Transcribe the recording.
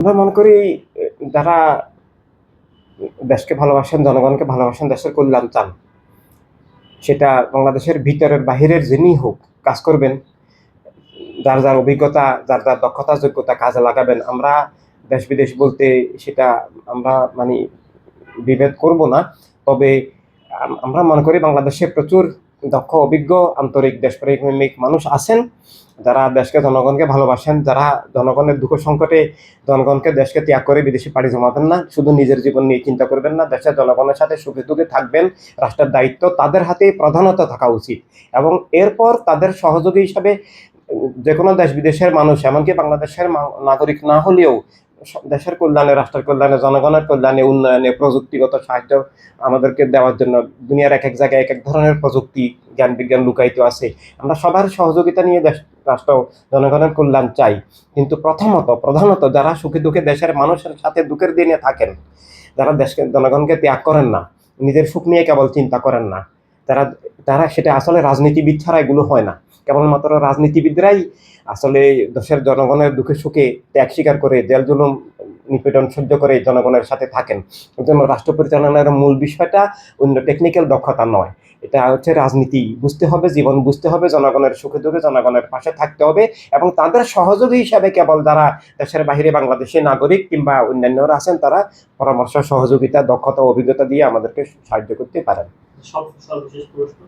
আমরা মনে করি, যারা দেশকে ভালোবাসেন, জনগণকে ভালোবাসেন, দেশের কল্যাণ চান, সেটা বাংলাদেশের ভিতরের বাহিরের যিনি হোক কাজ করবেন, যার যার অভিজ্ঞতা, যার যার দক্ষতা, যোগ্যতা কাজে লাগাবেন, আমরা দেশ বিদেশ বলতে সেটা আমরা মানে বিভেদ করব না। তবে আমরা মনে করি বাংলাদেশে প্রচুর দক্ষ, অভিজ্ঞ, আন্তরিক, দেশপ্রেমিক মানুষ আছেন, যারা দেশকে, জনগণকে ভালোবাসেন, যারা জনগণের দুঃখ সংকটে, জনগণকে দেশকে ত্যাগ করে বিদেশে পাড়ি জমাবেন না, শুধু নিজের জীবন নিয়ে চিন্তা করবেন না দেশের জনগণের সাথে সুখে দুঃখে থাকবেন, রাষ্ট্রের দায়িত্ব তাদের হাতেই প্রধানত থাকা উচিত। এবং এরপর তাদের সহযোগী হিসাবে যে কোনো দেশ বিদেশের মানুষ, এমনকি বাংলাদেশের নাগরিক না হলেও দেশের কল্যাণে, রাষ্ট্রের কল্যাণে, জনগণের কল্যাণে, উন্নয়নে, প্রযুক্তিগত সাহায্য আমাদেরকে দেওয়ার জন্য দুনিয়ার এক এক জায়গায় এক এক ধরনের প্রযুক্তি, জ্ঞান বিজ্ঞান লুকায়িত আছে। আমরা সবার সহযোগিতা নিয়ে দেশ, রাষ্ট্র, জনগণের কল্যাণ চাই। কিন্তু প্রথমত, প্রধানত যারা সুখে দুঃখে দেশের মানুষের সাথে দুঃখের দিনে থাকেন, যারা দেশকে, জনগণকে ত্যাগ করেন না, নিজের সুখ নিয়ে কেবল চিন্তা করেন না, তারা তারা সেটা আসলে রাজনীতিবিদ ছাড়া এগুলো হয় না। কেবলমাত্র রাজনীতিবিদরাই আসলে দেশের জনগণের দুঃখে সুখে ত্যাগ স্বীকার করে জেল জুলুম, নিপীড়ন সহ্য করে জনগণের সাথে থাকেন। কিন্তু রাষ্ট্র পরিচালনার মূল বিষয়টা অন্য টেকনিক্যাল দক্ষতা নয়। এটা হচ্ছে রাজনীতি। বুঝতে হবে, জীবন বুঝতে হবে, জনগণের সুখে দুঃখে জনগণের পাশে থাকতে হবে এবং তাদের সহযোগী হিসাবে কেবল যারা দেশের বাইরে বাংলাদেশি নাগরিক কিংবা অন্যান্যরা আছেন, তারা পরামর্শ, সহযোগিতা, দক্ষতা, অভিজ্ঞতা দিয়ে আমাদেরকে সাহায্য করতে পারেন। সর্বশেষ প্রশ্ন।